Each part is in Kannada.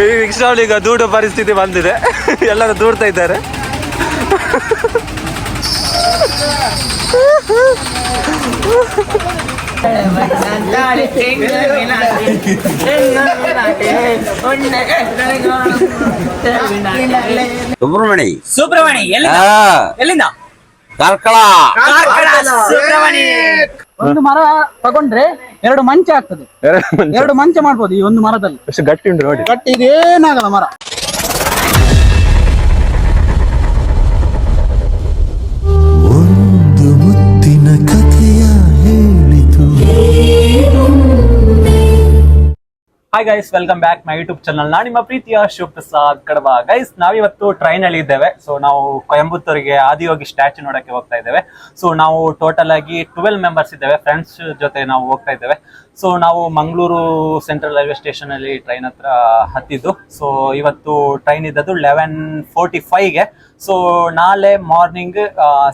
ಈ ರಿಕ್ಷಾವಲ್ಲಿ ಈಗ ದೂಡೋ ಪರಿಸ್ಥಿತಿ ಬಂದಿದೆ. ಎಲ್ಲರೂ ದೂಡ್ತಾ ಇದ್ದಾರೆ. ಸುಬ್ರಹ್ಮಣಿ. ಸುಬ್ರಹ್ಮಣಿ ಎಲ್ಲಿಂದ? ಹಾ. ಎಲ್ಲಿಂದ? ಕಾರ್ಕಳ. ಕಾರ್ಕಳ ಸುಬ್ರಹ್ಮಣಿ. ಒಂದು ಮರ ತಗೊಂಡ್ರೆ ಎರಡು ಮಂಚ ಆಗ್ತದೆ. ಎರಡು ಮಂಚ. ಮಾಡ್ಬೋದು ಈ ಒಂದು ಮರದಲ್ಲಿ. ಎಷ್ಟು ಗಟ್ಟಿ ಉಂಟು ನೋಡಿ. ಗಟ್ಟಿ ಇದೇನಾಗಲ್ಲ ಮರ. Hi guys welcome back my YouTube channel ನಾನು ನಿಮ್ಮ ಪ್ರೀತಿಯ ಶಿವಪ್ರಸಾದ್ ಕಡಬ. ಗೈಸ್ ನಾವಿವತ್ತು ಟ್ರೈನ್ ಅಲ್ಲಿ ಇದ್ದೇವೆ. ಸೊ ನಾವು ಕೊಯಂಬತ್ತೂರಿಗೆ ಆದಿಯೋಗಿ ಸ್ಟ್ಯಾಚು ನೋಡಕ್ಕೆ ಹೋಗ್ತಾ ಇದ್ದೇವೆ. ಸೊ ನಾವು ಟೋಟಲ್ ಆಗಿ ಟ್ವೆಲ್ ಮೆಂಬರ್ಸ್ ಇದ್ದೇವೆ. ಫ್ರೆಂಡ್ಸ್ ಜೊತೆ ನಾವು ಹೋಗ್ತಾ ಇದ್ದೇವೆ. ಸೊ ನಾವು ಮಂಗಳೂರು ಸೆಂಟ್ರಲ್ ರೈಲ್ವೆ ಸ್ಟೇಷನ್ ಅಲ್ಲಿ ಟ್ರೈನ್ ಹತ್ರ ಹತ್ತಿದ್ದು. ಸೊ ಇವತ್ತು ಟ್ರೈನ್ ಇದ್ದದ್ದು ಲೆವೆನ್ ಫೋರ್ಟಿ ಫೈವ್ಗೆ ಸೊ ನಾಳೆ ಮಾರ್ನಿಂಗ್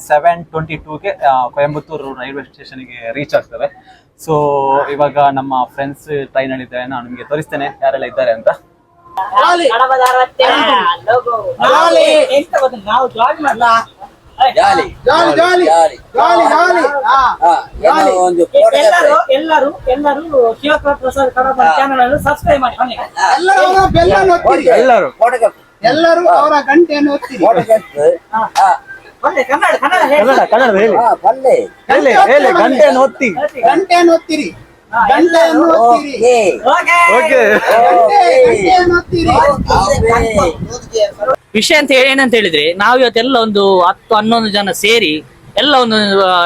ಸೆವೆನ್ ಟ್ವೆಂಟಿ ಟೂಗೆ ಕೊಯಂಬತ್ತೂರು ರೈಲ್ವೆ ಸ್ಟೇಷನ್ಗೆ ರೀಚ್ ಆಗ್ತವೆ ಸೊ ಇವಾಗ ನಮ್ಮ ಫ್ರೆಂಡ್ಸ್ ಟ್ರೈನ್ ಅಲ್ಲಿ ಇದ್ದಾರೆ ನಾನು ನಿಮಗೆ ತೋರಿಸ್ತೇನೆ ಯಾರೆಲ್ಲ ಇದ್ದಾರೆ ಅಂತ. ಎಲ್ಲರೂ ಎಲ್ಲರೂ ಪ್ರಸಾದ್ ಕಡಪ ಚಾನಲ್ ಅನ್ನು ಸಬ್ಸ್ಕ್ರೈಬ್ ಮಾಡಿ ಎಲ್ಲರೂ. ಎಲ್ಲರೂ. ಅವರ ಗಂಟೆಯನ್ನು ಕನ್ನಡ ಕನ್ನಡ ಹೇಳಿ. ಹೇಳಿ. ಗಂಟೆಯನ್ನು ಒತ್ತಿ. ಗಂಟೆಯನ್ನು ಒತ್ತಿರಿ. ಗಂಟೆಯನ್ನು ಓಕೆ. ವಿಷಯ ಅಂತ ಹೇಳಿ ಏನಂತ ಹೇಳಿದ್ರೆ ನಾವು ಇವತ್ತೆಲ್ಲ ಒಂದು ಹತ್ತು ಹನ್ನೊಂದು ಜನ ಸೇರಿ ಎಲ್ಲ ಒಂದು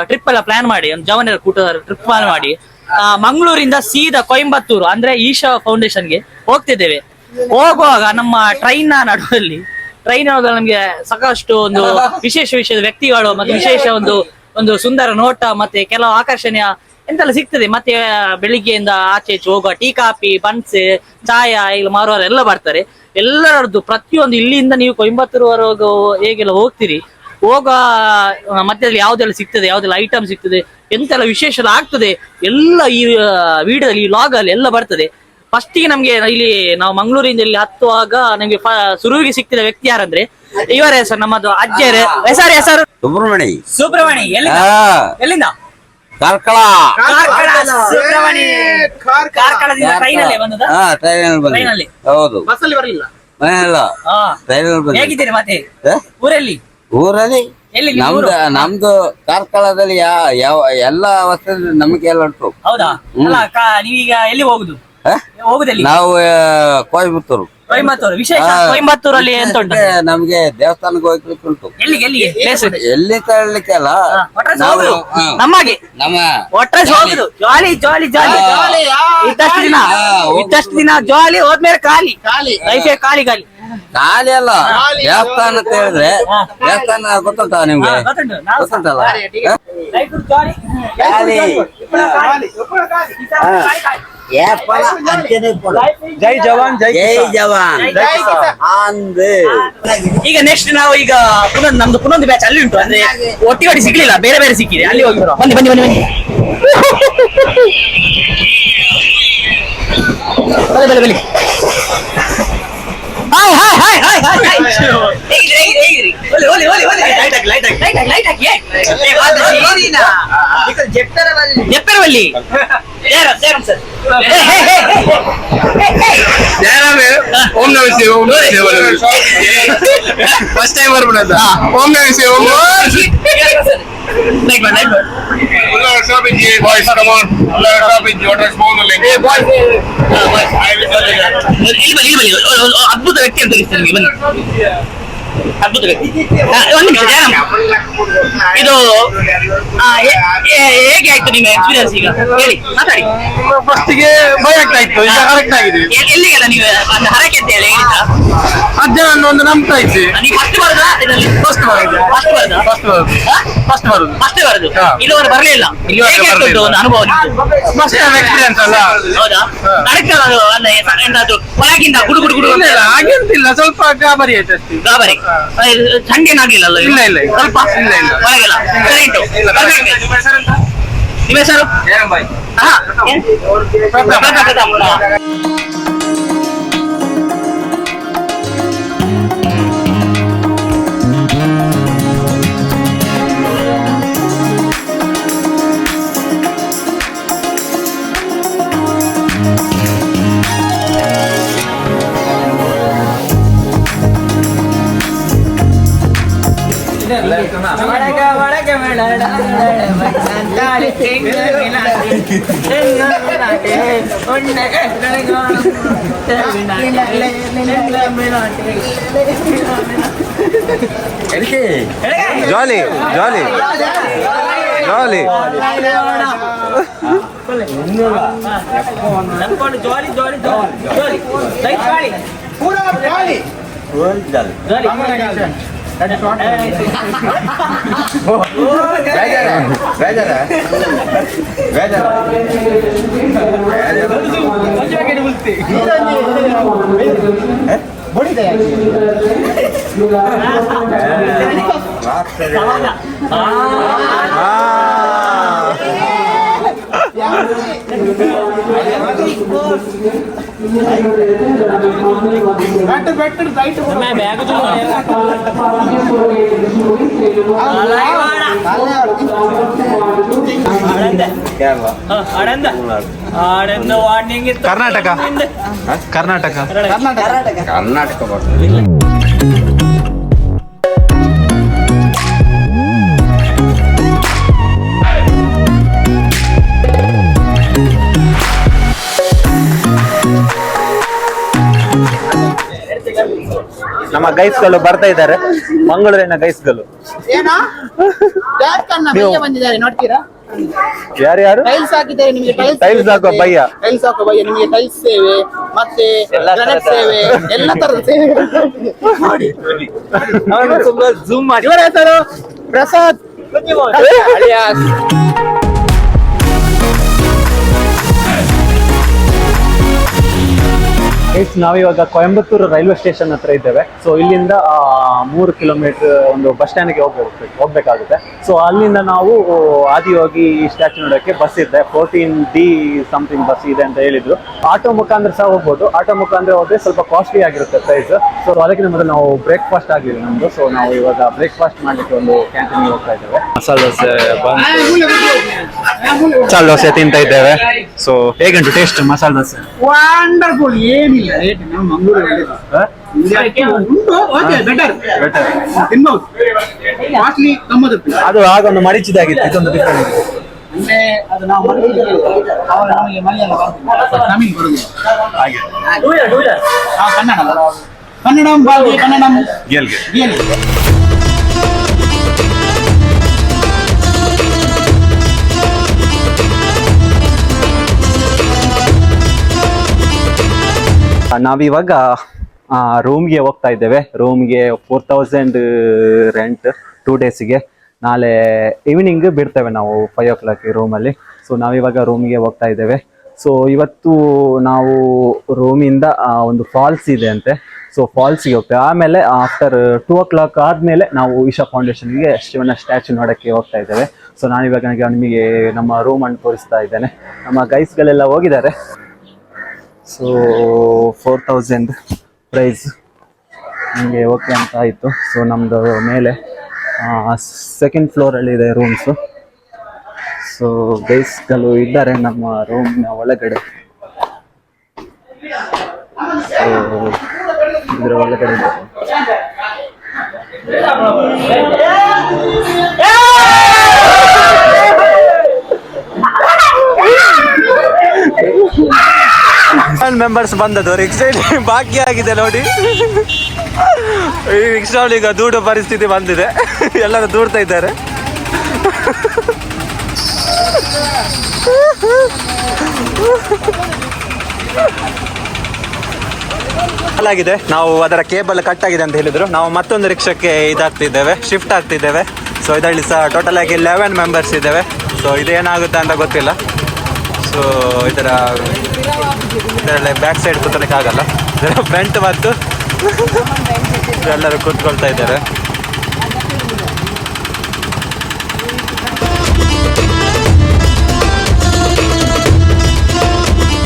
ಟ್ರಿಪ್ ಎಲ್ಲ ಪ್ಲಾನ್ ಮಾಡಿ ಒಂದು ಜವನರ ಕೂಟ ಟ್ರಿಪ್ ಪ್ಲಾನ್ ಮಾಡಿ ಆ, ಮಂಗಳೂರಿಂದ ಸೀದಾ ಕೊಯಂಬತ್ತೂರು ಅಂದ್ರೆ ಈಶಾ ಫೌಂಡೇಶನ್ಗೆ ಹೋಗ್ತಿದ್ದೇವೆ. ಹೋಗುವಾಗ ನಮ್ಮ ಟ್ರೈನ್ನ ನಡುವಲ್ಲಿ ಟ್ರೈನ್ ನಮ್ಗೆ ಸಾಕಷ್ಟು ಒಂದು ವಿಶೇಷ ವಿಶೇಷ ವ್ಯಕ್ತಿಗಳು ಮತ್ತೆ ವಿಶೇಷ ಒಂದು ಒಂದು ಸುಂದರ ನೋಟ ಮತ್ತೆ ಕೆಲವು ಆಕರ್ಷಣೀಯ ಎಂತೆಲ್ಲ ಸಿಗ್ತದೆ. ಮತ್ತೆ ಬೆಳಿಗ್ಗೆಯಿಂದ ಆಚೆ ಈಚೆ ಹೋಗುವ ಟೀ ಕಾಫಿ ಬನ್ಸ್ ಚಾಯ ಇಲ್ಲಿ ಮಾರುವವರು ಎಲ್ಲ ಬರ್ತಾರೆ. ಎಲ್ಲರದ್ದು ಪ್ರತಿಯೊಂದು ಇಲ್ಲಿಂದ ನೀವು ಕೊಯಂಬತ್ತೂರುವರೆಗೂ ಹೇಗೆಲ್ಲ ಹೋಗ್ತೀರಿ? ಹೋಗ ಮಧ್ಯದಲ್ಲಿ ಯಾವ್ದೆಲ್ಲ ಸಿಗ್ತದೆ? ಯಾವ್ದೆಲ್ಲ ಐಟಮ್ ಸಿಗ್ತದೆ? ಎಂತೆಲ್ಲ ವಿಶೇಷ ಆಗ್ತದೆ? ಎಲ್ಲ ಈ ವಿಡಿಯೋದಲ್ಲಿ ಈ ಲಾಗಲ್ಲಿ ಎಲ್ಲ ಬರ್ತದೆ. ಫಸ್ಟಿಗೆ ನಮ್ಗೆ ಇಲ್ಲಿ ನಾವು ಮಂಗಳೂರಿಂದ ಇಲ್ಲಿ ಹತ್ತುವಾಗ ನಮ್ಗೆ ಸುರುವಿಗೆ ಸಿಕ್ತಿದ ವ್ಯಕ್ತಿ ಯಾರಂದ್ರೆ ಇವರ ಹೆಸರು ನಮ್ಮದು ಅಜ್ಜರ. ಹೆಸರು ಹೆಸರು? ಸುಬ್ರಹ್ಮಣಿ. ಸುಬ್ರಹ್ಮಣಿ. ಎಲ್ಲಿಂದ? ಹಾ, ಎಲ್ಲಿಂದ? ಕಾರ್ಕಳ. ಕಾರ್ಕಳ. ಸುಬ್ರಹ್ಮಣಿ. ಕಾರ್ಕಳದಿಂದ ಟ್ರೈನಲ್ಲೇ ಬಂದದ? ಹಾ ಟ್ರೈನಲ್ಲಿ ಬಂದ್ವಿ. ಟ್ರೈನಲ್ಲಿ? ಹೌದು. ಬಸ್ಸಲ್ಲಿ ಬರಲಿಲ್ಲ? ಮನೆಯಲ್ಲ ಹಾ. ಟ್ರೈನಲ್ಲಿ ಬಂದ್ವಿ. ಹೇಗಿದ್ದೀರಿ ಮತ್ತೆ? ಊರಲ್ಲಿ? ಊರಲ್ಲಿ? ಎಲ್ಲಿ ನಮ್ದು ನಮ್ದು ಕಾರ್ಕಳದಲ್ಲಿ ಯಾ ಯಾವ ಎಲ್ಲ ವಸ್ತು ನಮಗೆ ಎಲ್ಲ ಉಂಟು. ಹೌದಾ? ನೀವೀಗ ಎಲ್ಲಿ ಹೋಗುದು? ಹೋಗುದಲ್ಲಿ? ನಾವು ಕೊಯಮತ್ತೂರು ವಿಶೇಷ. ಕೊಯಂಬತ್ತೂರಲ್ಲಿ ಎಂತ ಉಂಟು ನಮ್ಗೆ ದೇವಸ್ಥಾನಕ್ಕೆ ಹೋಗ್ಲಿಕ್ಕೆ ಉಂಟು. ಎಲ್ಲಿಗೆ ಎಲ್ಲಿಗೆ? ಪ್ಲೇಸ್ ಎಲ್ಲಿ ತಳ್ಳಿಕ್ಕೆ ಅಲ್ಲ. ನಾವು ನಮಗೆ ನಮ್ಮ ಹೋಗುದು? ಜಾಲಿ ಜಾಲಿ ಜಾಲಿ. ಇದ್ದಷ್ಟು ದಿನ ಇದ್ದಷ್ಟು ದಿನ ಜಾಲಿ ಹೋದ್ಮೇಲೆ ಖಾಲಿ. ಖಾಲಿ ಲೈಫೇ ಖಾಲಿ ಖಾಲಿ. ಖಾಲಿ ಅಲ್ಲ. ದೇವಸ್ಥಾನ ಅಂತ ಹೇಳಿದ್ರೆ. ದೇವಸ್ಥಾನ ಗೊತ್ತುಂಟ ನಿಮ್ಗೆ. ಗೊತ್ತುಂಟಲ್ಲ? ಖಾಲಿ. ಜೈ ಜವಾನ್ ಜೈ ಜೈ ಜವಾನ್. ಈಗ ನೆಕ್ಸ್ಟ್ ನಾವು ಈಗ ಪುನಃ ನಮ್ದು ಪುನೊಂದು ಬ್ಯಾಚ್ ಅಲ್ಲಿ ಉಂಟು. ಅಂದ್ರೆ ಒಟ್ಟಿ ಒಟ್ಟಿ ಸಿಗ್ಲಿಲ್ಲ ಬೇರೆ ಬೇರೆ ಸಿಕ್ಕಿದೆ. ಅಲ್ಲಿ ಹೋಗಿ ಬನ್ನಿ ಬನ್ನಿ ಬನ್ನಿ ಬನ್ನಿ. ಬನ್ನಿ ಬನ್ನಿ hi hi hi hi hi ಓಂ ನಮ ಶಿವ ಓಂ ನಮ ಶಿವ ಫಸ್ಟ್ ಟೈಮ್ ಬರ್ಬಿಡದ ಓಂ ನಮ ಶಿವ ಓಂ ಲೈಟ್ ಮಾಡಿ ಲೈಟ್ ಮಾಡಿ Allah stop it here boys come on Allah stop it what is phone link hey boys I will tell you that ಇಲ್ಲಿ ಬನ್ನಿ ಇಲ್ಲಿ ಬನ್ನಿ ಒ- ಒ- ಅದ್ಭುತ ವ್ಯಕ್ತಿ ಅಂತ ತಿಳಿಸ್ತೀನಿ ನಿಮಗೆ ಬನ್ನಿ ಅದ್ಭುತ ಒಂದು. ಇದು ಹೇಗೆ ಆಯ್ತು ನಿಮ್ಮ ಎಕ್ಸ್ಪೀರಿಯನ್ಸ್ ಈಗ? ಹೇಳಿ ಮಾತಾಡಿ. ಫಸ್ಟಿಗೆ ಭಯ ಆಗ್ತಾ ಇತ್ತು ಈಗ ಕರೆಕ್ಟ್ ಆಗಿದೆ. ಎಲ್ಲಿಗೆಲ್ಲ ನೀವು ಒಂದು ಹರಕೆ ಅಂತ ಹೇಳಿ ಹೇಳಿದ್ರಾ? ಒಂದು ನಂಬ್ತಾ ಇದ್ದೆ ನೀವು ಫಸ್ಟ್ ಬರೋದಾ ಇದರಲ್ಲಿ? ಫಸ್ಟ್ ಬರೋದು. ಫಸ್ಟ್ ಬರೋದಾ? ಫಸ್ಟ್ ಬರೋದು. ಫಸ್ಟ್ ಬರೋದು. ಫಸ್ಟ್ ಬರೋದು? ಬರಲಿಲ್ಲ? ಬರ್ಲಿಲ್ಲ. ಒಂದು ಅನುಭವ? ಫಸ್ಟ್ ಟೈಮ್ ಎಕ್ಸ್ಪೀರಿಯನ್ಸ್ ಅಲ್ಲ. ಹೌದಾ? ಹಾ. ನಡಕ್ತದ ಅದು ಅಂದ್ರೆ ಏನಾದ್ರು ಒಳಗಿಂದ ಗುಡು ಗುಡು ಗುಡು ಹಾಗೆಂತಿಲ್ಲ ಸ್ವಲ್ಪ ಗಾಬರಿ ಆಯ್ತು ಅಷ್ಟೇ ಗಾಬರಿ. ಹಾ. ಆಗಿಲ್ಲ ಅಲ್ಲ ಇಲ್ಲ, ಇಲ್ಲ. ಸ್ವಲ್ಪ? ಇಲ್ಲ, ಇಲ್ಲ. ಪರವಾಗಿಲ್ಲ. ನಿಮ್ಮ ಹೆಸರು ಹಾ. Jolly jolly jolly jolly jolly jolly jolly jolly ಬೇಜಾರ ಜಾಲಿ ಜಾಲಿ ಜಾಲಿ ಕರ್ನಾಟಕ ಕರ್ನಾಟಕ ಕರ್ನಾಟಕ ಬರ್ತದೆ ಗೈಸ್ಗಳು ಬರ್ತಾ ಇದ್ದಾರೆ. ಮಂಗಳೂರಿನ ಗೈಸ್ಗಳು ಗಳು. ನೋಡ್ತೀರಾ? ಯಾರ್ಯಾರು? ಟೈಲ್ಸ್ ಹಾಕಿದ್ದಾರೆ ನಿಮಗೆ ಟೈಲ್ಸ್ ಹಾಕುವ ಭಯ ಟೈಲ್ಸ್ ಹಾಕುವ ಭಯ ನಿಮಗೆ ಟೈಲ್ಸ್ ಸೇವೆ ಮತ್ತೆ ಗ್ರಾನೈಟ್ ಸೇವೆ ಎಲ್ಲ ತರದ ಸೇವೆ. ಜೂಮ್ ಮಾಡಿ. ಇವರ ಹೆಸರು ಪ್ರಸಾದ್. alias ಗೈಸ್ ನಾವಿವಾಗ ಕೊಯಂಬತ್ತೂರು ರೈಲ್ವೆ ಸ್ಟೇಷನ್ ಹತ್ರ ಇದ್ದೇವೆ. ಸೊ ಇಲ್ಲಿಂದ ಮೂರು ಕಿಲೋಮೀಟರ್ ಒಂದು ಬಸ್ ಸ್ಟ್ಯಾಂಡ್ಗೆ ಹೋಗ್ಬೇಕು ಹೋಗ್ಬೇಕಾಗುತ್ತೆ. ಸೊ ಅಲ್ಲಿಂದ ನಾವು ಆದಿ ಆದಿಯೋಗಿ ಸ್ಟ್ಯಾಚು ನೋಡೋಕ್ಕೆ ಬಸ್ ಇದೆ. ಫೋರ್ಟೀನ್ ಡಿ ಸಮಥಿಂಗ್ ಬಸ್ ಇದೆ ಅಂತ ಹೇಳಿದ್ರು. ಆಟೋ ಮುಖಾಂತರ ಸಹ ಹೋಗ್ಬೋದು. ಆಟೋ ಮುಖಾಂತರ ಹೋದ್ರೆ ಸ್ವಲ್ಪ ಕಾಸ್ಟ್ಲಿ ಆಗಿರುತ್ತೆ ಪ್ರೈಸ್ ಸೊ ಅದಕ್ಕೆ ಮೊದಲು ನಾವು ಬ್ರೇಕ್ಫಾಸ್ಟ್ ಆಗಲಿಲ್ಲ ನಮ್ದು. ಸೊ ನಾವು ಇವಾಗ ಬ್ರೇಕ್ಫಾಸ್ಟ್ ಮಾಡಲಿಕ್ಕೆ ಒಂದು ಕ್ಯಾಂಟೀನ್ ಹೋಗ್ತಾ ಇದ್ದೇವೆ. ಮಸಾಲೆ ದೋಸೆ ಮಸಾಲ ದೋಸೆ ತಿಂತ ಇದ್ದೇವೆ. ಸೊ ಹೇಗುಂಟು ಟೇಸ್ಟ್ ಮಸಾಲೆ ದೋಸೆ? ವಂಡರ್ಫುಲ್ ಏನಿಲ್ಲ ರೇಟ್ ನಮ್ಮ ಬೆಟರ್ ತಿನ್ಬಹುದು ಕಾಸ್ಟ್ಲಿ ಅದು ಆಗ ಒಂದು ಮರಿಚಿದಾಗಿತ್ತು ಇದೊಂದು ಡಿಫ್ರೆಂಟ್ ಅಂದ್ರೆ ಅದು ನಾವು ಅವಾಗ ನಮಗೆ ಬರುದಿಲ್ಲ ಹಾಗೆ ಕನ್ನಡ? ಕನ್ನಡಂ ಬಾಲ್ಗೆ ಕನ್ನಡಂ ಗೆಲ್ಗೆ. ನಾವಿವಾಗ ರೂಮ್ಗೆ ಹೋಗ್ತಾ ಇದ್ದೇವೆ. ರೂಮ್ಗೆ ಫೋರ್ ತೌಸಂಡ್ ರೆಂಟ್ ಟೂ ಡೇಸಿಗೆ ನಾಳೆ ಈವ್ನಿಂಗ್ ಬಿಡ್ತೇವೆ ನಾವು ಫೈವ್ ಓ ಕ್ಲಾಕ್ ರೂಮಲ್ಲಿ ಸೊ ನಾವಿವಾಗ ರೂಮ್ಗೆ ಹೋಗ್ತಾ ಇದ್ದೇವೆ. ಸೊ ಇವತ್ತು ನಾವು ರೂಮಿಂದ ಒಂದು ಫಾಲ್ಸ್ ಇದೆ ಅಂತೆ. ಸೊ ಫಾಲ್ಸಿಗೆ ಹೋಗ್ತೇವೆ. ಆಮೇಲೆ ಆಫ್ಟರ್ ಟೂ ಓ ಕ್ಲಾಕ್ ಆದಮೇಲೆ ನಾವು ಈಶಾ ಫೌಂಡೇಶನ್ಗೆ ಶಿವನ ಸ್ಟ್ಯಾಚು ನೋಡೋಕ್ಕೆ ಹೋಗ್ತಾ ಇದ್ದೇವೆ. ಸೊ ನಾನಿವಾಗ ನನಗೆ ನಿಮಗೆ ನಮ್ಮ ರೂಮನ್ನು ತೋರಿಸ್ತಾ ಇದ್ದೇನೆ. ನಮ್ಮ ಗೈಸ್ಗಳೆಲ್ಲ ಹೋಗಿದ್ದಾರೆ. ಸೊ ಫೋರ್ ತೌಸಂಡ್ ಪ್ರೈಸ್ ನಿಮಗೆ ಓಕೆ ಅಂತ ಆಯಿತು. ಸೊ ನಮ್ಮದು ಮೇಲೆ ಸೆಕೆಂಡ್ ಫ್ಲೋರಲ್ಲಿ ಇದೆ ರೂಮ್ಸು ಸೊ ಗೈಸ್ಗಳು ಇದ್ದಾರೆ ನಮ್ಮ ರೂಮ್ನ ಒಳಗಡೆ. ಸೊ ಇದರ ಒಳಗಡೆ ಇದೆ. ಮೆಂಬರ್ಸ್ ಬಂದದ್ದು. ರಿಕ್ಷಾ ಬಾಕಿ ಆಗಿದೆ ನೋಡಿ. ಈ ರಿಕ್ಷಾ ಈಗ ದೂಡ ಪರಿಸ್ಥಿತಿ ಬಂದಿದೆ. ಎಲ್ಲರೂ ದೂಡ್ತಾ ಇದ್ದಾರೆ. ಆಗಿದೆ. ನಾವು ಅದರ ಕೇಬಲ್ ಕಟ್ ಆಗಿದೆ ಅಂತ ಹೇಳಿದ್ರು. ನಾವು ಮತ್ತೊಂದು ರಿಕ್ಷಕ್ಕೆ ಇದಾಗ್ತಿದ್ದೇವೆ. ಶಿಫ್ಟ್ ಆಗ್ತಿದ್ದೇವೆ. ಸೊ ಇದರಲ್ಲಿ ಸಹ ಟೋಟಲ್ ಆಗಿ ಲೆವೆನ್ ಮೆಂಬರ್ಸ್ ಇದ್ದೇವೆ. ಸೊ ಇದೇನಾಗುತ್ತೆ ಅಂತ ಗೊತ್ತಿಲ್ಲ. ಸೊ ಇದರ ಇದರಲ್ಲಿ ಬ್ಯಾಕ್ ಸೈಡ್ ಕೂತಲಿಕ್ಕೆ ಆಗಲ್ಲ. ಇದರ ಫ್ರಂಟ್ ಮತ್ತು ಎಲ್ಲರೂ ಕೂತ್ಕೊಳ್ತಾ ಇದ್ದಾರೆ.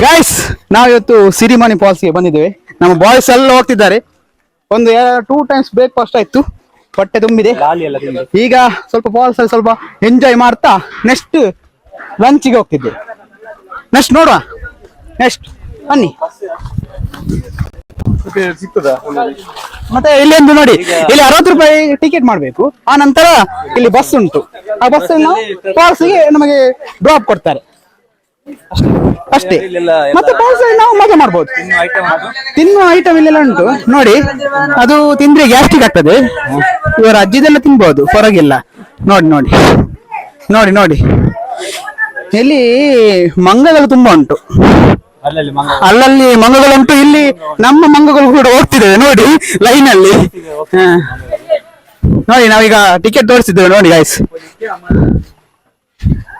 ಗೈಸ್ ನಾವಿವತ್ತು ಸಿರಿಮನಿ ಫಾಲ್ಸ್ಗೆ ಬಂದಿದ್ದೇವೆ. ನಮ್ಮ ಬಾಯ್ಸ್ ಎಲ್ಲ ಹೋಗ್ತಿದ್ದಾರೆ. ಒಂದು ಟೂ ಟೈಮ್ಸ್ ಬ್ರೇಕ್ಫಾಸ್ಟ್ ಆಯ್ತು. ಹೊಟ್ಟೆ ತುಂಬಿದೆ. ಈಗ ಸ್ವಲ್ಪ ಫಾಲ್ಸ್ ಅಲ್ಲಿ ಸ್ವಲ್ಪ ಎಂಜಾಯ್ ಮಾಡ್ತಾ ನೆಕ್ಸ್ಟ್ ಲಂಚ್ಗೆ ಹೋಗ್ತಿದ್ದೆ. ನೆಕ್ಸ್ಟ್ ನೋಡುವ. ನೆಕ್ಸ್ಟ್ ಬನ್ನಿ. ಮತ್ತೆ ಇಲ್ಲಿ ಒಂದು ನೋಡಿ ಇಲ್ಲಿ ಅರವತ್ತು ರೂಪಾಯಿ ಟಿಕೆಟ್ ಮಾಡ್ಬೇಕು. ಆ ನಂತರ ಇಲ್ಲಿ ಬಸ್ ಉಂಟು. ಆ ಬಸ್ ಪಾಲ್ಸ್ಗೆ ನಮಗೆ ಡ್ರಾಪ್ ಕೊಡ್ತಾರೆ. ಅಷ್ಟೇ. ಮತ್ತೆ ಪಾಲ್ಸ್ ನಾವು ಮಜಾ ಮಾಡ್ಬೋದು. ತಿನ್ನುವ ಐಟಮ್ ಇಲ್ಲೆಲ್ಲ ಉಂಟು. ನೋಡಿ ಅದು ತಿಂದ್ರೆ ಗ್ಯಾಸ್ಟಿಕ್ ಆಗ್ತದೆ. ಇವರ ಅಜ್ಜಿದೆಲ್ಲ ತಿನ್ಬಹುದು ಹೊರಗಿಲ್ಲ ನೋಡಿ ನೋಡಿ. ನೋಡಿ ನೋಡಿ. ಇಲ್ಲಿ ಮಂಗಗಳು ತುಂಬಾ ಉಂಟು. ಅಲ್ಲಲ್ಲಿ ಮಂಗಗಳು. ಉಂಟು ಮಂಗಗಳುಂಟು. ಇಲ್ಲಿ ನಮ್ಮ ಮಂಗಗಳು ಕೂಡ ಹೋಗ್ತಿದ್ದೇವೆ. ನೋಡಿ ಲೈನ್ ಅಲ್ಲಿ. ನೋಡಿ ನಾವೀಗ ಟಿಕೆಟ್ ತೋರಿಸಿದ್ದೇವೆ. ನೋಡಿ ಗಾಯ್ಸ್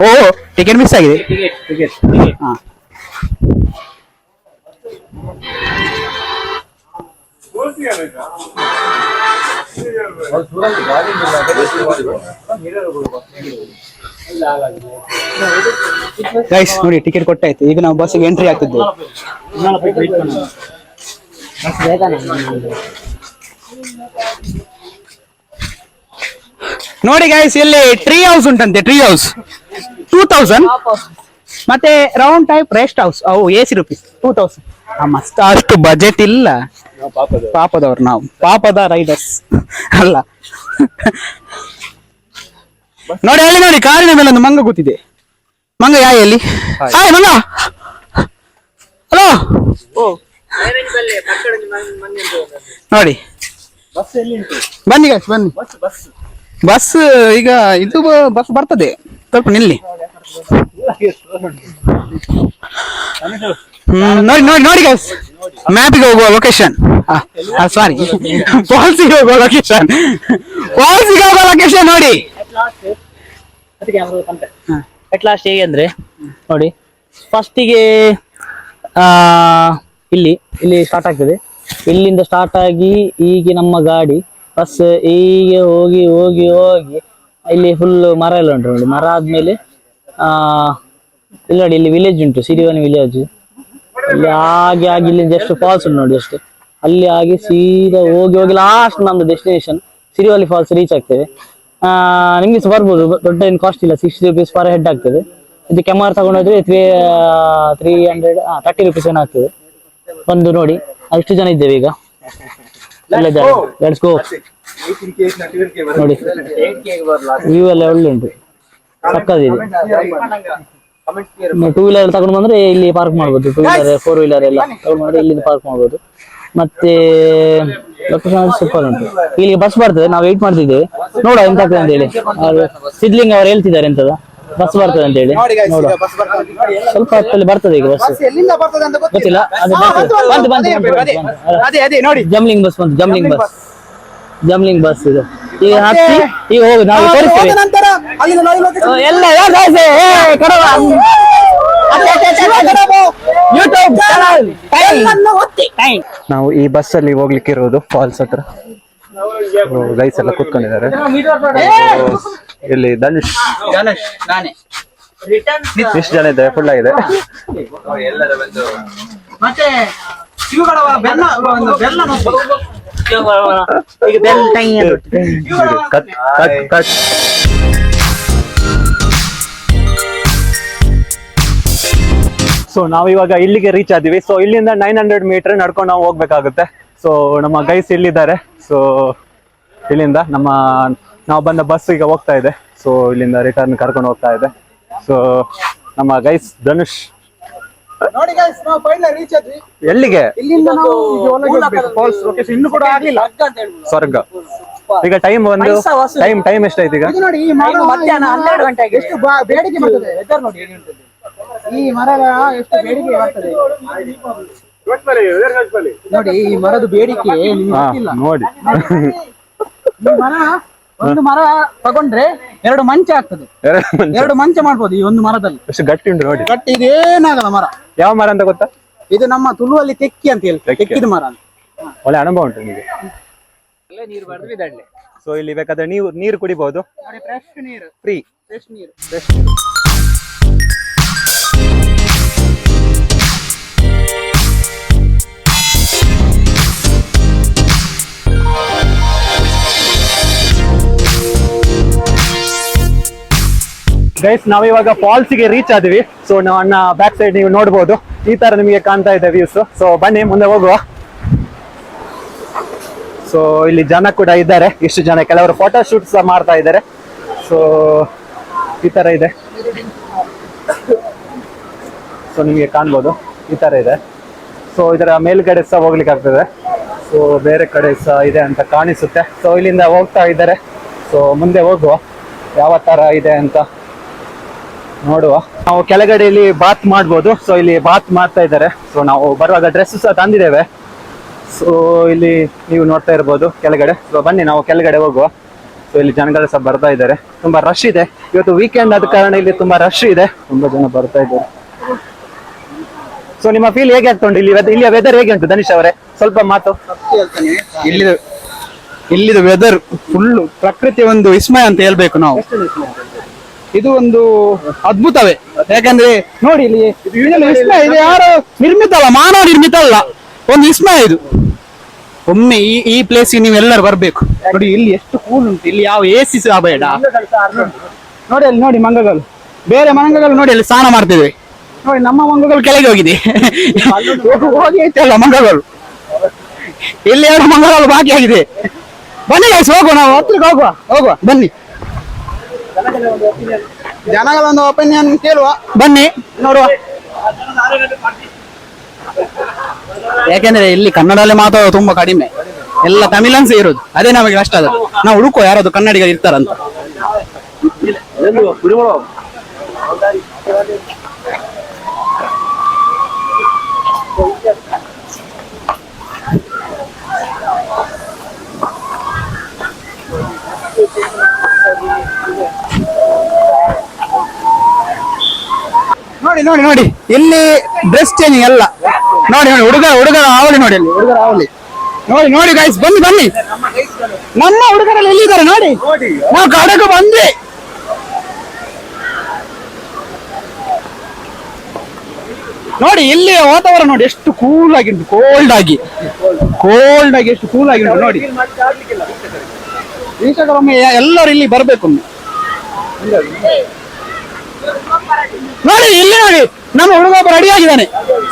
ಓ ಟಿಕೆಟ್ ಮಿಸ್ ಆಗಿದೆ. ಹಾ. ಗೈಸ್ ನೋಡಿ ಟಿಕೆಟ್ ಕೊಟ್ಟಾಯ್ತು. ಈಗ ನಾವು ಬಸ್ಸಿಗೆ ಎಂಟ್ರಿ ಆಗ್ತಿದ್ದೆ ನೋಡಿ ಗೈಸ್ ಇಲ್ಲಿ ಟ್ರೀ ಹೌಸ್ ಉಂಟಂತೆ ಟ್ರೀ ಹೌಸ್ ಟೂ ತೌಸಂಡ್ ಮತ್ತೆ ರೌಂಡ್ ಟೈಪ್ ರೆಸ್ಟ್ ಹೌಸ್ ಅವು A C rupees two thousand ಮಸ್ತ್. ಅಷ್ಟು ಬಜೆಟ್ ಇಲ್ಲ. ಪಾಪದವ್ರು. ನಾವು. ಪಾಪದ ರೈಡರ್ಸ್ ಅಲ್ಲ. ನೋಡಿ ಅಲ್ಲಿ ನೋಡಿ ಕಾರಿನ ಮೇಲೆ ಒಂದು ಮಂಗ ಕೂತಿದೆ. ಮಂಗ ಯಾ ಎಲ್ಲಿ ಹಾಯ್. ಮಂಗ! ಹಲೋ? ನೋಡಿ. ಬನ್ನಿ guys, ಬನ್ನಿ. ಬಸ್ ಈಗ ಇದು ಬಸ್ ಬರ್ತದೆ. ಸ್ವಲ್ಪ ನಿಲ್ಲಿ. ನೋಡಿ ನೋಡಿ ನೋಡಿ ಮ್ಯಾಪ್ ಮ್ಯಾಪಿಗೆ ಹೋಗುವ ಲೊಕೇಶನ್ ಸಾರಿ ಫಾಲ್ಸಿಗೆ ಹೋಗುವ ಲೊಕೇಶನ್ ಫಾಲ್ಸಿಗೆ ಹೋಗುವ ಲೊಕೇಶನ್ ನೋಡಿ. ಅಟ್ ಲಾಸ್ಟ್ ಹೇಗೆ ಅಂದ್ರೆ ನೋಡಿ ಫಸ್ಟಿಗೆ ಇಲ್ಲಿ ಇಲ್ಲಿ ಸ್ಟಾರ್ಟ್ ಆಗ್ತದೆ. ಇಲ್ಲಿಂದ ಸ್ಟಾರ್ಟ್ ಆಗಿ ಈಗ ನಮ್ಮ ಗಾಡಿ ಬಸ್ ಹೀಗೆ ಹೋಗಿ ಹೋಗಿ ಹೋಗಿ ಇಲ್ಲಿ ಫುಲ್ ಮರ ಎಲ್ಲ ಉಂಟು ನೋಡಿ. ಮರ ಆದ್ಮೇಲೆ ಆ ಇಲ್ಲ ನೋಡಿ ಇಲ್ಲಿ ವಿಲೇಜ್ ಉಂಟು ಸಿರಿವನಿ ವಿಲೇಜ್ ಇಲ್ಲಿ ಹಾಗೆ ಆಗಿ ಇಲ್ಲಿ ಜಸ್ಟ್ ಫಾಲ್ಸ್ ಉಂಟು ನೋಡಿ ಅಷ್ಟೇ. ಅಲ್ಲಿ ಆಗಿ ಸೀದಾ ಹೋಗಿ ಹೋಗಿ ಲಾಸ್ಟ್ ನಮ್ದು ಡೆಸ್ಟಿನೇಷನ್ ಸಿರಿವಲಿ ಫಾಲ್ಸ್ ರೀಚ್ ಆಗ್ತೇವೆ ನಿಮ್ಗೆ ಸಹ ಬರ್ಬೋದು. ದೊಡ್ಡ ಏನು ಕಾಸ್ಟ್ ಇಲ್ಲ. ಸಿಕ್ಸ್ಟಿ ರುಪೀಸ್ ಪರ್ ಹೆಡ್ ಆಗ್ತದೆ. ಇದು camera ತಗೊಂಡೋದ್ರೆ three three hundred thirty rupees ಏನೋ ಆಗ್ತದೆ. ಬಂದು ನೋಡಿ. ಅಷ್ಟು ಜನ ಇದ್ದೇವೆ ಈಗ. ಲೆಟ್ಸ್ ನೋಡಿ. ವ್ಯೂ ಎಲ್ಲ ಒಳ್ಳೆ ಉಂಟು. ಸಕ್ಕದಿದೆ ಟೂ ವೀಲರ್ ತಗೊಂಡು ಬಂದ್ರೆ ಇಲ್ಲಿ ಪಾರ್ಕ್ ಮಾಡ್ಬೋದು. ಟೂ ವೀಲರ್ ಫೋರ್ ವೀಲರ್ ಎಲ್ಲ ತಗೊಂಡು ಇಲ್ಲಿ ಪಾರ್ಕ್ ಮಾಡ್ಬೋದು. ಮತ್ತೆ ಲೊಕೇಶನ್ ಸೂಪರ್ ಉಂಟು. ಇಲ್ಲಿ ಬಸ್ ಬರ್ತದೆ ನಾವು ವೇಟ್ ಮಾಡ್ತಿದ್ದೇವೆ. ನೋಡುವ ಎಂತ ಆಗ್ತದೆ ಅಂತ ಹೇಳಿ. ಸಿದ್ಲಿಂಗ್ ಅವ್ರು ಹೇಳ್ತಿದ್ದಾರೆ ಎಂತದ? ಬಸ್ ಬರ್ತದೆ ಅಂತ ಹೇಳಿ. ನೋಡುವ. ಸ್ವಲ್ಪ ಹೊತ್ತಲ್ಲಿ ಬರ್ತದೆ ಈಗ ಬಸ್ ಗೊತ್ತಿಲ್ಲ. ಅದು ಬಂತು, ನೋಡಿ. ಜಮ್ಲಿಂಗ್ ಬಸ್ ಬಂತು ಜಮ್ಲಿಂಗ್ ಬಸ್ ಜಮ್ಲಿಂಗ್ ಬಸ್ ಇದು. ಈಗ ಹತ್ತಿ ಈಗ ಹೋಗಿ ನಾವು ತೋರಿಸ್ತೇವೆ ಎಲ್ಲ ನಾವು ಈ ಬಸ್ ಅಲ್ಲಿ ಹೋಗ್ಲಿಕ್ಕೆ ಇರೋದು ಫಾಲ್ಸ್ ಹತ್ರ ಗೈಸ್ ಎಲ್ಲ ಕೂತ್ಕೊಂಡಿದ್ದಾರೆ. ಇಲ್ಲಿ ಧನುಷ್. ಇಷ್ಟು ಎಷ್ಟು ಜನ ಇದೆ ಫುಲ್ ಆಗಿದೆ. ಮತ್ತೆ ಇವುಗಳ ಬೆಲ್ಲ ಬೆಲ್ಲ ನೋಡಿ. ಈಗ bell time cut cut cut so ನಾವಿವಾಗ ಇಲ್ಲಿಗೆ ರೀಚ್ ಆದಿವಿ. ಸೊ ಇಲ್ಲಿಂದ ನೈನ್ ಹಂಡ್ರೆಡ್ ಮೀಟರ್ ನಡ್ಕೊಂಡು ನಾವು ಹೋಗ್ಬೇಕಾಗುತ್ತೆ. ಸೊ ನಮ್ಮ ಗೈಸ್ ಇಲ್ಲಿದ್ದಾರೆ. ಸೊ ಇಲ್ಲಿಂದ ನಮ್ಮ ನಾವು ಬಂದ ಬಸ್ ಈಗ ಹೋಗ್ತಾ ಇದೆ. ಸೊ ಇಲ್ಲಿಂದ ರಿಟರ್ನ್ ಕರ್ಕೊಂಡು ಹೋಗ್ತಾ ಇದೆ. ಸೊ ನಮ್ಮ ಗೈಸ್ ಧನುಷ್. ನೋಡಿ guys, ನಾವು ಫೈನಲ್ ರೀಚ್ ಆದ್ವಿ. ಎಲ್ಲಿಗೆ? ಇಲ್ಲಿಂದ ನಾವು ಈಗ ಒಳಗೆ ಫಾಲ್ಸ್ ಲೊಕೇಶನ್ ಇನ್ನೂ ಕೂಡ ಆಗ್ಲಿಲ್ಲ ಸ್ವರ್ಗ. ಈಗ ಟೈಮ್ ಒಂದು ಟೈಮ್ ಟೈಮ್ ಎಷ್ಟಾಯ್ತು ಈಗ? ನೋಡಿ ಮಧ್ಯಾಹ್ನ ಹನ್ನೆರಡು ಗಂಟೆಗೆ ಎಷ್ಟು ಬೇಡಿಕೆ ಬರ್ತದೆ ವೆದರ್ ನೋಡಿ. ಈ ಮರ ಎಷ್ಟು ಬೇಡಿಕೆ ಬರ್ತದೆ ನೋಡಿ ಈ ಮರದ ಬೇಡಿಕೆ ನಿಮ್ಗೆ ಗೊತ್ತಿಲ್ಲ. ನೋಡಿ. ಈ ಮರ ಒಂದು ಮರ ತಗೊಂಡ್ರೆ ಎರಡು ಮಂಚ ಆಗ್ತದೆ. ಎರಡು ಮಂಚ. ಎರಡು ಮಂಚ ಮಾಡ್ಬೋದು ಈ ಒಂದು ಮರದಲ್ಲಿ. ಎಷ್ಟು ಗಟ್ಟಿ ಉಂಟು ನೋಡಿ. ಗಟ್ಟಿ ಇದೇನಾಗಲ್ಲ ಮರ. ಯಾವ ಮರ ಅಂತ ಗೊತ್ತಾ? ಇದು ನಮ್ಮ ತುಳುವಲ್ಲಿ ತೆಕ್ಕಿ ಅಂತ ಹೇಳ್ತಾರೆ. ತೆಕ್ಕೆ. ತೆಕ್ಕಿದ ಮರ ಅಂತ ಒಳ್ಳೆ ಅನುಭವ ಉಂಟು ನಿಮಗೆ. ಸೊ ಇಲ್ಲಿ ಬೇಕಾದ್ರೆ ನೀವು ನೀರು ಕುಡಿಬಹುದು ನೋಡಿ ಫ್ರೆಶ್ ನೀರು. ಫ್ರೀ ಫ್ರೆಶ್ ನೀರು. ಗೈಸ್ ನಾವಿವಾಗ ಫಾಲ್ಸ್ಗೆ ರೀಚ್ ಆದ್ವಿ. ಸೊ ನನ್ನ ಬ್ಯಾಕ್ ಸೈಡ್ ನೀವು ನೋಡಬಹುದು ಈ ತರ ನಿಮಗೆ ಕಾಣ್ತಾ ಇದೆ ವ್ಯೂಸ್ ಸೊ ಬನ್ನಿ, ಮುಂದೆ ಹೋಗುವ. ಸೊ ಇಲ್ಲಿ ಜನ ಕೂಡ ಇದ್ದಾರೆ. ಇಷ್ಟು ಜನ, ಕೆಲವರು ಫೋಟೋ ಶೂಟ್ ಸಹ ಮಾಡ್ತಾ ಇದ್ದಾರೆ. ಸೊ ಈ ತರ ಇದೆ. ಸೊ ನಿಮಗೆ ಕಾಣ್ಬೋದು. ಈ ತರ ಇದೆ. ಸೊ ಇದರ ಮೇಲ್ಗಡೆ ಸಹ ಹೋಗ್ಲಿಕ್ಕೆ ಆಗ್ತದೆ. ಸೊ ಬೇರೆ ಕಡೆ ಸಹ ಇದೆ ಅಂತ ಕಾಣಿಸುತ್ತೆ. ಸೊ ಇಲ್ಲಿಂದ ಹೋಗ್ತಾ ಇದ್ದಾರೆ. ಸೊ ಮುಂದೆ ಹೋಗುವ. ಯಾವ ತರ ಇದೆ ಅಂತ ನೋಡುವ. ನಾವು ಕೆಳಗಡೆ ಇಲ್ಲಿ ಬಾತ್ ಮಾಡ್ಬೋದು. ಸೊ ಇಲ್ಲಿ ಬಾತ್ ಮಾಡ್ತಾ ಇದ್ದಾರೆ. ಸೊ ನಾವು ಬರುವಾಗ ಡ್ರೆಸ್ ಸಹ ತಂದಿದ್ದೇವೆ. ಸೊ ಇಲ್ಲಿ ನೀವು ನೋಡ್ತಾ ಇರ್ಬೋದು ಕೆಳಗಡೆ. ಸೊ ಬನ್ನಿ ನಾವು ಕೆಳಗಡೆ ಹೋಗುವ. ಸೊ ಇಲ್ಲಿ ಜನಗಳು ಸಹ ಬರ್ತಾ ಇದ್ದಾರೆ. ತುಂಬಾ ರಶ್ ಇದೆ. ಇವತ್ತು ವೀಕೆಂಡ್ ಆದ ಕಾರಣ ಇಲ್ಲಿ ತುಂಬಾ ರಶ್ ಇದೆ. ತುಂಬಾ ಜನ ಬರ್ತಾ ಇದ್ದಾರೆ. ಸೊ ನಿಮ್ಮ ಫೀಲ್ ಹೇಗೆ ಆಗ್ತಾ ಉಂಟು? ಇಲ್ಲಿ ಇಲ್ಲಿಯ ವೆದರ್ ಹೇಗೆ ಉಂಟು? ಧನುಷ್ ಅವರೇ ಸ್ವಲ್ಪ ಮಾತು. ಇಲ್ಲಿ ಇಲ್ಲಿದ ವೆದರ್ ಫುಲ್ ಪ್ರಕೃತಿ ಒಂದು ವಿಸ್ಮಯ ಅಂತ ಹೇಳ್ಬೇಕು ನಾವು. ಇದು ಒಂದು ಅದ್ಭುತವೇ. ಯಾಕಂದ್ರೆ ನೋಡಿ ಇಲ್ಲಿ ವಿಸ್ಮಯ, ಇದು ಯಾರು ನಿರ್ಮಿತ ಅಲ್ಲ, ಮಾನವ ನಿರ್ಮಿತ ಅಲ್ಲ, ಒಂದು ವಿಸ್ಮಯ ಇದು. ಒಮ್ಮೆ ಈ ಈ ನೀವು ಎಲ್ಲರೂ ಬರ್ಬೇಕು. ನೋಡಿ ಇಲ್ಲಿ ಎಷ್ಟು ಕೂಲ್ ಉಂಟು, ಇಲ್ಲಿ ಯಾವ ಎ ಸಿ ಬೇಡ. ನೋಡಿ ಅಲ್ಲಿ, ನೋಡಿ ಮಂಗಗಳು. ಬೇರೆ ಮಂಗಗಳು ನೋಡಿ ಅಲ್ಲಿ ಸ್ನಾನ ಮಾಡ್ತಿದ್ವಿ. ನೋಡಿ ನಮ್ಮ ಮಂಗಗಳು ಕೆಳಗೆ ಹೋಗಿದೆ. ಹೋಗಿ ಐತಲ್ಲ ಮಂಗಗಳು. ಇಲ್ಲಿ ಎರಡು ಮಂಗಗಳು ಬಾಕಿ ಆಗಿದೆ. ಬನ್ನಿ ಹೋಗುವ ನಾವು, ಹತ್ರಕ್ಕೆ ಹೋಗುವ ಹೋಗುವ, ಬನ್ನಿ. ಜನಗಳ ಒಂದು ಒಪಿನಿಯನ್ ಕೇಳುವ ಬನ್ನಿ ನೋಡುವ ಯಾಕೆಂದ್ರೆ ಇಲ್ಲಿ ಕನ್ನಡದಲ್ಲಿ ಮಾತಾಡೋದು ತುಂಬಾ ಕಡಿಮೆ ಎಲ್ಲ ತಮಿಳನ್ಸ್ ಇರೋದು ಅದೇ ನಮಗೆ ಕಷ್ಟ ಅದು ನಾವು ಹುಡುಕುವ ಯಾರಾದ್ರು ಕನ್ನಡಿಗರು ಇರ್ತಾರಂತ ನೋಡಿ ನೋಡಿ ನೋಡಿ. ಇಲ್ಲಿ ಡ್ರೆಸ್ ಚೇಂಜಿಂಗ್ ಎಲ್ಲ. ನೋಡಿ ನೋಡಿ, ಹುಡುಗ, ಹುಡುಗರ ಆವಲಿ ನೋಡಿ ಅಲ್ಲಿ ಹುಡುಗರ ಆವಲಿ ನೋಡಿ ನೋಡಿ ಗೈಸ್ ಬನ್ನಿ ಬನ್ನಿ. ನಮ್ಮ ಹುಡುಗರಲ್ಲಿ ಎಲ್ಲಿದ್ದಾರೆ ನೋಡಿ? ನಾವು ಕಡೆಗೂ ಬಂದ್ವಿ. ನೋಡಿ, ಇಲ್ಲಿ ವಾತಾವರಣ ನೋಡಿ, ಎಷ್ಟು ಕೂಲ್ ಆಗಿ ಉಂಟು ಕೋಲ್ಡ್ ಆಗಿ. ಕೋಲ್ಡ್ ಆಗಿ, ಎಷ್ಟು ಕೂಲ್ ಆಗಿ ಉಂಟು ನೋಡಿ ವೀಕ್ಷಕರೊಮ್ಮೆ ಎಲ್ಲರೂ ಇಲ್ಲಿ ಬರ್ಬೇಕು ನೋಡಿ, ಇಲ್ಲಿ ನೋಡಿ. ನಮ್ಮ ಹುಡುಗ ಒಬ್ಬ ರೆಡಿ ಆಗಿದ್ದಾನೆ.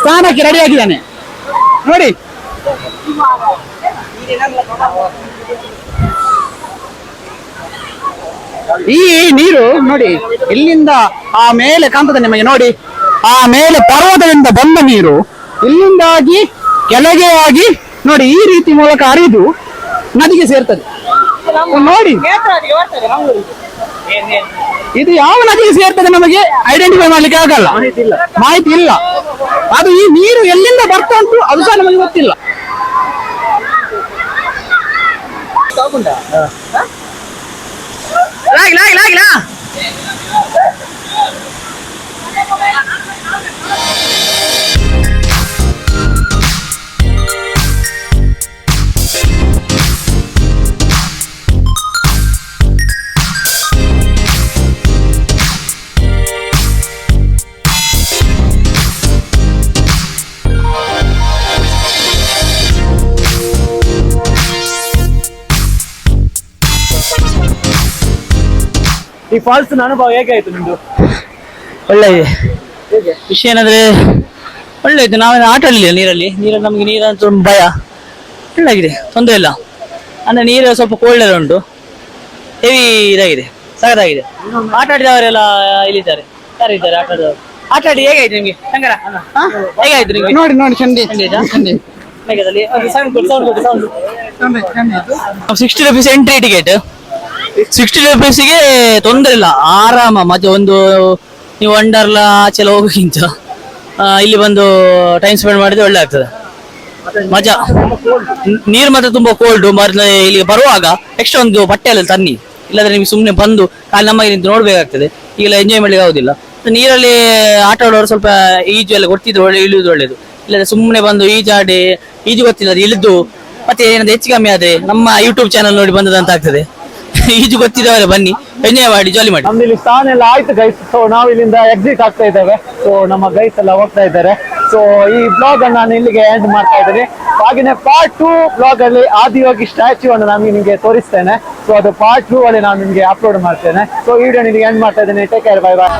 ಸ್ನಾನಕ್ಕೆ ರೆಡಿ ಆಗಿದ್ದಾನೆ. ನೋಡಿ. ಈ ನೀರು, ನೋಡಿ, ಇಲ್ಲಿಂದ ಆ ಮೇಲೆ ಕಾಣ್ತದೆ ನಿಮಗೆ, ನೋಡಿ. ಆ ಮೇಲೆ ಪರ್ವತದಿಂದ ಬಂದ ನೀರು, ಇಲ್ಲಿಂದಾಗಿ ಕೆಳಗೆ ಆಗಿ, ನೋಡಿ, ಈ ರೀತಿ ಮೂಲಕ ಹರಿದು ನದಿಗೆ ಸೇರ್ತದೆ. ನೋಡಿ. ಇದು ಯಾವ ನದಿಗೆ ಸೇರ್ತದೆ ನಮಗೆ ಐಡೆಂಟಿಫೈ ಮಾಡ್ಲಿಕ್ಕೆ ಆಗಲ್ಲ. ಮಾಹಿತಿ ಇಲ್ಲ ಅದು ಈ ನೀರು ಎಲ್ಲಿಂದ ಬರ್ತಾ ಉಂಟು ಅದು ಸಹ ನಮಗೆ ಗೊತ್ತಿಲ್ಲ. ಲಾಗಿ ಲಾಗಿ ಲಾಗಿ ಲಾ ಫಾಲ್ಸ್ ಅನುಭವ ಹೇಗೆ ಆಯ್ತು ನಿಮ್ದು? ಒಳ್ಳೆ ಇದೆ. ವಿಷಯ ಏನಂದ್ರೆ ಒಳ್ಳೆ ಇತ್ತು ನಾವೇನು ಆಟ ಆಡಲಿಲ್ಲ ನೀರಲ್ಲಿ. ನೀರಲ್ಲಿ ನಮಗೆ ನೀರಂತ ಭಯ. ಒಳ್ಳೆಗಿದೆ ತೊಂದರೆ ಇಲ್ಲ. ಅಂದ್ರೆ ನೀರು ಸ್ವಲ್ಪ ಕೋಲ್ಡ್ ಎಲ್ಲ ಉಂಟು. ಹೆವಿ ಇದಾಗಿದೆ. ಸಗದಾಗಿದೆ ಆಟ ಆಡಿದವರೆಲ್ಲ ಇಲ್ಲಿದ್ದಾರೆ. ಯಾರಿದ್ದಾರೆ ಆಟ ಆಡಿದವರು ಆಟ ಆಡಿ ಹೇಗಾಯ್ತು ನಿಮ್ಗೆ? ಶಂಕರ? ಹೇಗಾಯ್ತು ನಿಮ್ಗೆ? ನೋಡಿ ನೋಡಿ ಚಂದಿ. Sixty rupees entry ticket sixty ರುಪೀಸಿಗೆ ತೊಂದರೆ ಇಲ್ಲ. ಆರಾಮ, ಮತ್ತೆ ಒಂದು, ನೀವು ವಂಡರ್ಲಾ ಆಚೆ ಎಲ್ಲ ಹೋಗೋಕ್ಕಿಂತ ಇಲ್ಲಿ ಬಂದು ಟೈಮ್ ಸ್ಪೆಂಡ್ ಮಾಡಿದ್ರೆ ಒಳ್ಳೆ ಆಗ್ತದೆ ಮಜಾ. ನೀರು ಮಾತ್ರ ತುಂಬಾ ಕೋಲ್ಡ್ ಮರ ಇಲ್ಲಿ ಬರುವಾಗ ಎಕ್ಸ್ಟ್ರಾ ಒಂದು ಬಟ್ಟೆ ಎಲ್ಲ ತನ್ನಿ. ಇಲ್ಲಾಂದ್ರೆ ನಿಮ್ಗೆ ಸುಮ್ಮನೆ ಬಂದು ಕಾಲು ನಮ್ಮ ನಿಂತು ನೋಡ್ಬೇಕಾಗ್ತದೆ. ಈಗೆಲ್ಲ ಎಂಜಾಯ್ ಮಾಡ್ಲಿಕ್ಕೆ ಆಗುದಿಲ್ಲ. ನೀರಲ್ಲಿ ಆಟ ಆಡೋರು ಸ್ವಲ್ಪ ಈಜು ಎಲ್ಲ ಗೊತ್ತಿದ್ರೆ ಒಳ್ಳೆ, ಇಳಿಯುವುದು ಒಳ್ಳೇದು. ಇಲ್ಲದ್ರೆ ಸುಮ್ಮನೆ ಬಂದು ಈಜಾಡಿ ಈಜು ಗೊತ್ತಿಲ್ಲ ಇಳಿದು, ಮತ್ತೆ ಏನಾದ್ರು ಹೆಚ್ಚು ಕಮ್ಮಿ ಆದ್ರೆ ನಮ್ಮ ಯೂಟ್ಯೂಬ್ ಚಾನಲ್ ನೋಡಿ ಬಂದದಂತ ಆಗ್ತದೆ. ಈಜು ಗೊತ್ತಿದ್ದವರೇ, ಬನ್ನಿ. ಎಂಜಾಯ್ ಮಾಡಿ ಜಾಲಿ ಮಾಡಿ. ನಮ್ದು ಇಲ್ಲಿ ಸ್ಥಾನ ಎಲ್ಲ ಆಯ್ತು ಗೈಸ್ ಸೊ ನಾವು ಇಲ್ಲಿಂದ ಎಕ್ಸಿಟ್ ಆಗ್ತಾ ಇದ್ದೇವೆ. ಸೊ ನಮ್ಮ ಗೈಸ್ ಎಲ್ಲ ಹೋಗ್ತಾ ಇದ್ದಾರೆ. ಸೊ ಈ ಬ್ಲಾಗ್ ಅನ್ನು ನಾನು ಇಲ್ಲಿಗೆ ಎಂಡ್ ಮಾಡ್ತಾ ಇದ್ದೀನಿ. ಹಾಗೆಯೇ ಪಾರ್ಟ್ ಟೂ ಬ್ಲಾಗ್ ಅಲ್ಲಿ ಆದಿಯೋಗಿ ಸ್ಟ್ಯಾಚ್ಯೂ ಅನ್ನು ನಾನು ನಿಮಗೆ ತೋರಿಸ್ತೇನೆ. ಸೊ ಅದು ಪಾರ್ಟ್ ಟೂ ಅಲ್ಲಿ ನಾನು ನಿಮಗೆ ಅಪ್ಲೋಡ್ ಮಾಡ್ತೇನೆ. ಸೊ ಈ ವಿಡಿಯೋ ನಿಮಗೆ ಎಂಡ್ ಮಾಡ್ತಾ ಇದ್ದೇನೆ. Take care bye bye